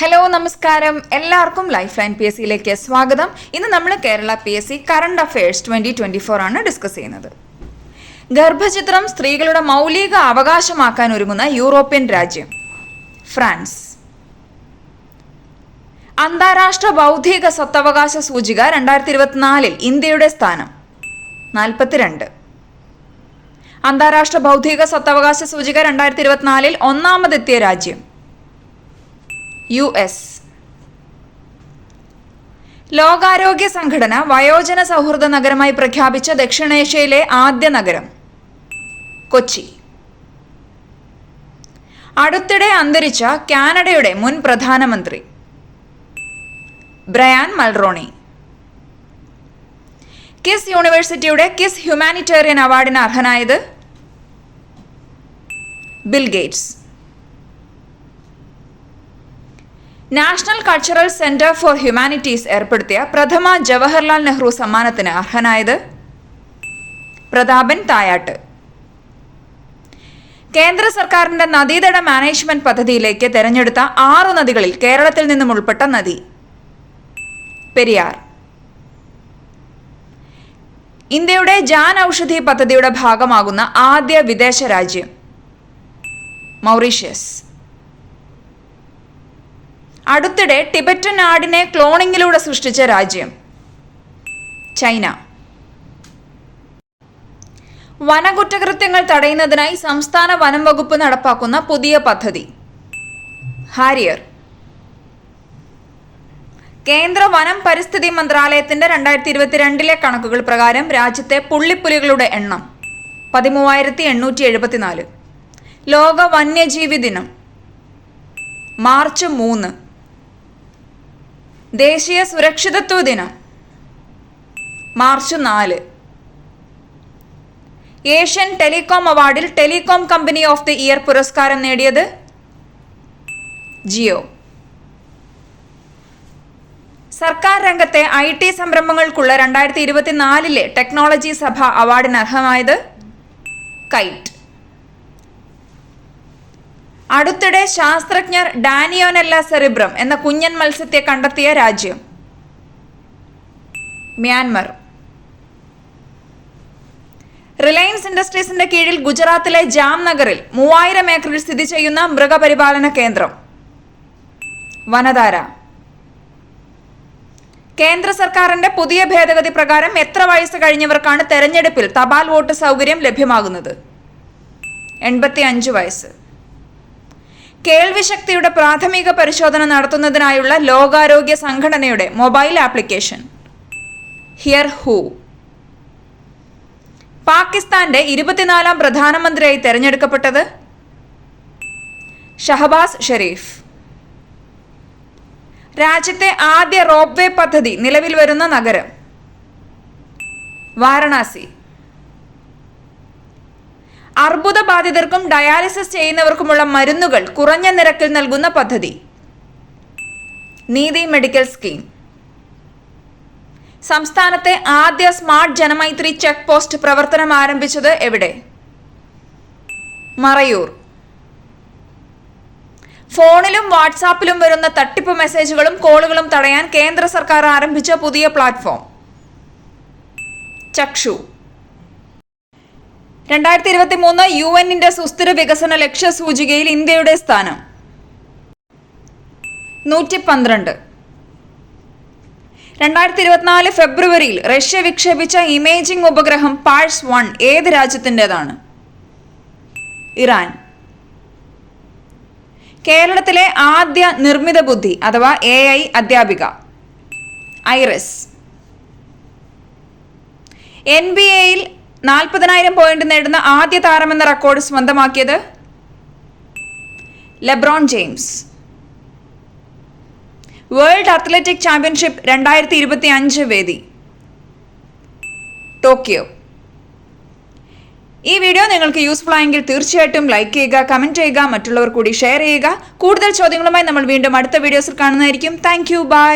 Hello നമസ്കാരം. എല്ലാവർക്കും life line P S സിയിലേക്ക് സ്വാഗതം. ഇന്ന് നമ്മൾ Kerala P S C current affairs twenty twenty four ആണ് ഡിസ്കസ് ചെയ്യുന്നത്. ഗർഭചിത്രം സ്ത്രീകളുടെ മൗലിക അവകാശമാക്കാൻ ഒരുങ്ങുന്ന യൂറോപ്യൻ രാജ്യം ഫ്രാൻസ്. അന്താരാഷ്ട്ര ബൗദ്ധിക സ്വത്തവകാശ സൂചിക രണ്ടായിരത്തി ഇരുപത്തിനാലിൽ ഇന്ത്യയുടെ സ്ഥാനം നാൽപ്പത്തിരണ്ട് അന്താരാഷ്ട്ര ബൗദ്ധിക സ്വത്തവകാശ സൂചിക രണ്ടായിരത്തി ഇരുപത്തിനാലിൽ ഒന്നാമതെത്തിയ രാജ്യം യു എസ്. ലോകാരോഗ്യ സംഘടന വയോജന സൗഹൃദ നഗരമായി പ്രഖ്യാപിച്ച ദക്ഷിണേഷ്യയിലെ ആദ്യ നഗരം കൊച്ചി. അടുത്തിടെ അന്തരിച്ച കാനഡയുടെ മുൻ പ്രധാനമന്ത്രി ബ്രയാൻ മൽറോണി. കിസ് യൂണിവേഴ്സിറ്റിയുടെ കിസ് ഹ്യൂമാനിറ്റേറിയൻ അവാർഡിന് അർഹനായത് Bill Gates. National cultural centre for humanities ഏർപ്പെടുത്തിയ പ്രഥമ ജവഹർലാൽ നെഹ്റു സമ്മാനത്തിന് അർഹനായത് പ്രതാപൻ തായാട്ട്. കേന്ദ്ര സർക്കാരിന്റെ നദീതട മാനേജ്മെന്റ് പദ്ധതിയിലേക്ക് തെരഞ്ഞെടുത്ത ആറ് നദികളിൽ കേരളത്തിൽ നിന്നും ഉൾപ്പെട്ട നദി. പെരിയാർ. ഇന്ത്യയുടെ ജാൻ ഔഷധി പദ്ധതിയുടെ ഭാഗമാകുന്ന ആദ്യ വിദേശ രാജ്യം മൗറീഷ്യസ്. അടുത്തിടെ ടിബറ്റൻ ആടിനെ ക്ലോണിങ്ങിലൂടെ സൃഷ്ടിച്ച രാജ്യം ചൈന. വനകുറ്റകൃത്യങ്ങൾ തടയുന്നതിനായി സംസ്ഥാന വനം വകുപ്പ് നടപ്പാക്കുന്ന പുതിയ പദ്ധതി. ഹാരിയർ. കേന്ദ്ര വനം പരിസ്ഥിതി മന്ത്രാലയത്തിന്റെ രണ്ടായിരത്തി ഇരുപത്തിരണ്ടിലെ കണക്കുകൾ പ്രകാരം രാജ്യത്തെ പുള്ളിപ്പുലികളുടെ എണ്ണം പതിമൂവായിരത്തി എണ്ണൂറ്റി എഴുപത്തിനാല് ലോക വന്യജീവി ദിനം മാർച്ച് മൂന്ന്. ദേശീയ സുരക്ഷിതത്വ ദിനം. മാർച്ച് നാല്. Asian telecom അവാർഡിൽ telecom company of the year പുരസ്കാരം നേടിയത് ജിയോ. സർക്കാർ രംഗത്തെ ഐ ടി സംരംഭങ്ങൾക്കുള്ള രണ്ടായിരത്തി ഇരുപത്തിനാലിലെ ടെക്നോളജി സഭ അവാർഡിന് അർഹമായത് കൈറ്റ്. അടുത്തിടെ ശാസ്ത്രജ്ഞർ ഡാനിയോനെല്ല സെറിബ്രം എന്ന കുഞ്ഞൻ മത്സ്യത്തെ കണ്ടെത്തിയ രാജ്യം. മ്യാൻമർ. റിലയൻസ് ഇൻഡസ്ട്രീസിന്റെ കീഴിൽ ഗുജറാത്തിലെ ജാംനഗറിൽ മൂവായിരം ഏക്കറിൽ സ്ഥിതി ചെയ്യുന്ന മൃഗപരിപാലന കേന്ദ്രം. വനധാര. കേന്ദ്ര സർക്കാരിന്റെ പുതിയ ഭേദഗതി പ്രകാരം എത്ര വയസ്സ് കഴിഞ്ഞവർക്കാണ് തെരഞ്ഞെടുപ്പിൽ തപാൽ വോട്ട് സൗകര്യം ലഭ്യമാകുന്നത്? എൺപത്തി അഞ്ച് വയസ്സ്. കേൾവിശക്തിയുടെ പ്രാഥമിക പരിശോധന നടത്തുന്നതിനായുള്ള ലോകാരോഗ്യ സംഘടനയുടെ മൊബൈൽ ആപ്ലിക്കേഷൻ. Here who. പാകിസ്ഥാന്റെ ഇരുപത്തിനാലാം പ്രധാനമന്ത്രിയായി തെരഞ്ഞെടുക്കപ്പെട്ടത് ഷഹബാസ് ഷെരീഫ്. രാജ്യത്തെ ആദ്യ റോപ്വേ പദ്ധതി നിലവിൽ വരുന്ന നഗരം. വാരണാസി. അർബുദ ബാധിതർക്കും ഡയാലിസിസ് ചെയ്യുന്നവർക്കുമുള്ള മരുന്നുകൾ കുറഞ്ഞ നിരക്കിൽ നൽകുന്ന പദ്ധതി. നീതി മെഡിക്കൽ സ്കീം. സംസ്ഥാനത്തെ ആദ്യ സ്മാർട്ട് ജനമൈത്രി ചെക്ക് പോസ്റ്റ് പ്രവർത്തനം ആരംഭിച്ചത് എവിടെ? മറയൂർ. ഫോണിലും വാട്സാപ്പിലും വരുന്ന തട്ടിപ്പ് മെസ്സേജുകളും കോളുകളും തടയാൻ കേന്ദ്ര സർക്കാർ ആരംഭിച്ച പുതിയ പ്ലാറ്റ്ഫോം. ചക്ഷു. രണ്ടായിരത്തി ഇരുപത്തി മൂന്ന് യു എന്നിന്റെ സുസ്ഥിര വികസന ലക്ഷ്യ സൂചികയിൽ ഇന്ത്യയുടെ സ്ഥാനം. നൂറ്റി പന്ത്രണ്ട് രണ്ടായിരത്തി ഇരുപത്തിനാല് ഫെബ്രുവരിയിൽ റഷ്യ വിക്ഷേപിച്ച ഇമേജിംഗ് ഉപഗ്രഹം പാഴ്സ് വൺ ഏത് രാജ്യത്തിന്റെതാണ് ഇറാൻ. കേരളത്തിലെ ആദ്യ നിർമ്മിത ബുദ്ധി അഥവാ എ ഐ അധ്യാപിക. ഐറസ്. എൻ ബി എയിൽ നാൽപ്പതിനായിരം പോയിന്റ് നേടുന്ന ആദ്യ താരമെന്ന റെക്കോർഡ് സ്വന്തമാക്കിയത് LeBron James. World athletic championship രണ്ടായിരത്തി ഇരുപത്തി അഞ്ച് വേദി. ടോക്കിയോ. ഈ വീഡിയോ നിങ്ങൾക്ക് യൂസ്ഫുൾ ആയെങ്കിൽ തീർച്ചയായിട്ടും ലൈക്ക് ചെയ്യുക കമന്റ് ചെയ്യുക മറ്റുള്ളവർ കൂടി ഷെയർ ചെയ്യുക. കൂടുതൽ ചോദ്യങ്ങളുമായി നമ്മൾ വീണ്ടും അടുത്ത വീഡിയോസിൽ കാണുന്നതായിരിക്കും. Thank you. ബൈ.